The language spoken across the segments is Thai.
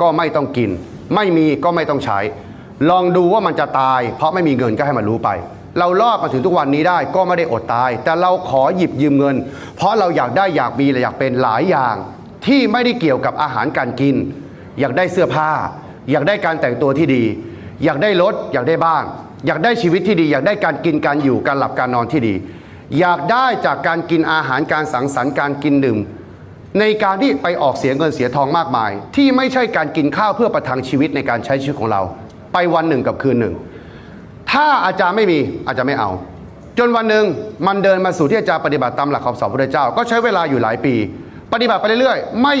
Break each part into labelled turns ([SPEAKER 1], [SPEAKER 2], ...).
[SPEAKER 1] ก็ไม่ต้องกิน ไม่มีก็ไม่ต้องใช้ ลองดูว่ามันจะตาย เพราะไม่มีเงินก็ให้มันรู้ไป เรารอดมาถึงทุกวันนี้ได้ก็ไม่ได้อดตาย แต่เราขอหยิบยืมเงิน เพราะเราอยากได้อยากมีและอยากเป็นหลายอย่าง ที่ไม่ได้เกี่ยวกับอาหารการกิน อยากได้เสื้อผ้า อยากได้การแต่งตัวที่ดี อยากได้รถอยากได้บ้าน อยากได้ชีวิตที่ดี อยากได้การกินการอยู่การหลับการนอนที่ดี อยากได้จากการกินอาหารการสังสรรค์การกินดื่ม ในการที่ไปออกเสียเงินเสียทองมากมาย ที่ไม่ใช่การกินข้าวเพื่อประทังชีวิตในการใช้ชีวิตของเรา ไปวันหนึ่งกับคืนหนึ่ง ถ้าอาจารย์ไม่มีอาจจะไม่เอา จนวันหนึ่งมันเดินมาสู่ที่อาจารย์ปฏิบัติตามหลักคำสอนพระพุทธเจ้า ก็ใช้เวลาอยู่หลายปี ปฏิบัติไปเรื่อยๆ ไม่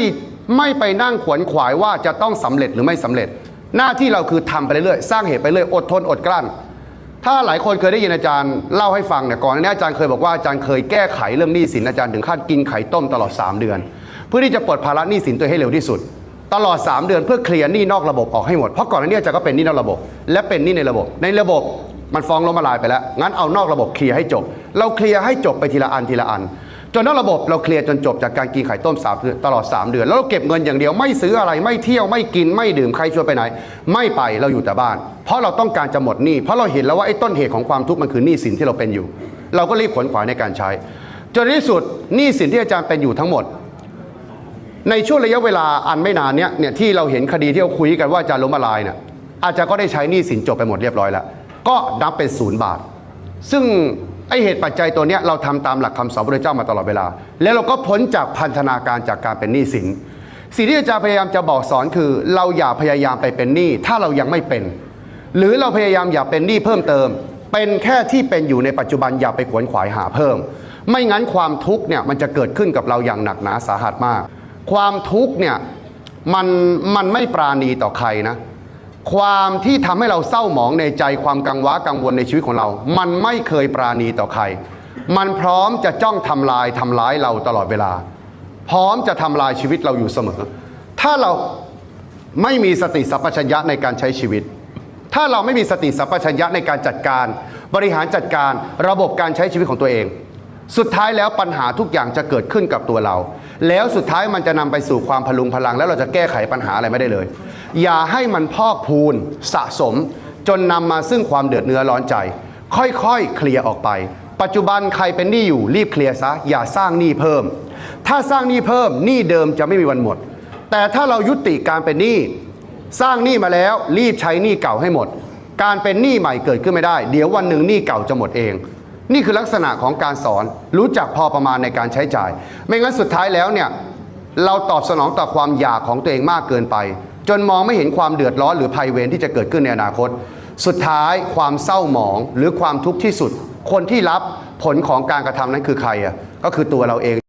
[SPEAKER 1] ไม่ไปนั่งขวนขวายว่าจะต้องสำเร็จหรือไม่สำเร็จ หน้าที่เราคือทำไปเรื่อยๆสร้างเหตุไปเรื่อยอดทนอดกลั้น ถ้าหลายคนเคยได้ยินอาจารย์เล่าให้ฟังเนี่ยก่อนหน้านี้อาจารย์เคยบอกว่าอาจารย์เคยแก้ไขเรื่องหนี้สินอาจารย์ถึงขั้นกินไข่ต้มตลอด 3 เดือน เพื่อที่จะปลดภาระหนี้สินตัวให้เร็วที่สุด ตลอด 3 เดือนเพื่อเคลียร์หนี้นอกระบบออกให้หมดเพราะก่อนหน้านี้อาจารย์ก็เป็นหนี้นอกระบบ และเป็นหนี้ในระบบ ในระบบมันฟ้องล้มละลายไปแล้วงั้นเอานอกระบบเคลียร์ให้จบ เราเคลียร์ให้จบไปทีละอันทีละอัน จนนอกระบบเราเคลียร์จนจบจากการกินไข่ต้มสามเดือนตลอด 3 เดือน แล้วเราเก็บเงินอย่างเดียวไม่ซื้ออะไรไม่เที่ยวไม่กินไม่ดื่มใครชวนไปไหน ไม่ไปเราอยู่แต่บ้าน เพราะเราต้องการจะหมดหนี้เพราะเราเห็นแล้วว่าไอ้ต้นเหตุของความทุกข์มันคือหนี้สินที่เราเป็นอยู่ เราก็รีบขวนขวายในการใช้ จนในที่สุดหนี้สินที่อาจารย์เป็นอยู่ทั้งหมด ในช่วงระยะเวลาอันไม่นานเนี้ยเนี่ยที่เราเห็นคดีที่เราคุยกันว่าอาจารย์ล้มละลายเนี่ยอาจารย์ก็ได้ใช้หนี้สินจบไปหมดเรียบร้อยแล้วก็นับเป็นศูนย์บาท ซึ่ง ไอเหตุปัจจัยตัวเนี้ยเราทำตามหลักคำสอนพระเจ้ามาตลอดเวลา แล้วเราก็พ้นจากพันธนาการจากการเป็นหนี้สินสิ่งที่อาจารย์พยายามจะบอกสอนคือ เราอย่าพยายามไปเป็นหนี้ถ้าเรายังไม่เป็น หรือเราพยายามอย่าเป็นหนี้เพิ่มเติม เป็นแค่ที่เป็นอยู่ในปัจจุบันอย่าไปขวนขวายหาเพิ่ม ไม่งั้นความทุกข์เนี่ยมันจะเกิดขึ้นกับเราอย่างหนักหนาสาหัสมาก ความทุกข์เนี่ยมันมันไม่ปราณีต่อใครนะ ความที่ทำให้เราเศร้าหมองในใจความกังวะกังวลในชีวิตของเรา มันไม่เคยปราณีต่อใคร มันพร้อมจะจ้องทำลายทำร้ายเราตลอดเวลา พร้อมจะทำลายชีวิตเราอยู่เสมอ ถ้าเราไม่มีสติสัพพัญญะในการใช้ชีวิต ถ้าเราไม่มีสติสัพพัญญะในการจัดการ บริหารจัดการระบบการใช้ชีวิตของตัวเอง สุดท้ายแล้วปัญหาทุกอย่างจะเกิดขึ้นกับตัวเรา แล้วสุดท้ายมันจะนำไปสู่ความพลุงพลัง แล้วเราจะแก้ไขปัญหาอะไรไม่ได้เลย อย่าให้มันพอกพูนสะสม จนนำมาซึ่งความเดือดเนื้อร้อนใจ ค่อยๆ เคลียร์ออกไป ปัจจุบันใครเป็นหนี้อยู่รีบเคลียร์ซะ อย่าสร้างหนี้เพิ่ม ถ้าสร้างหนี้เพิ่มหนี้เดิมจะไม่มีวันหมด แต่ถ้าเรายุติการเป็นหนี้สร้างหนี้มาแล้วรีบใช้หนี้เก่าให้หมด การเป็นหนี้ใหม่เกิดขึ้นไม่ได้ เดี๋ยววันหนึ่งหนี้เก่าจะหมดเอง นี่คือลักษณะของการสอนรู้จักพอประมาณในการใช้จ่าย ไม่งั้นสุดท้ายแล้วเนี่ยเราตอบสนองต่อความอยากของตัวเองมากเกินไป จนมองไม่เห็นความเดือดร้อนหรือภัยเวรที่จะเกิดขึ้นในอนาคต สุดท้ายความเศร้าหมองหรือความทุกข์ที่สุด คนที่รับผลของการกระทำนั้นคือใครอะก็คือตัวเราเอง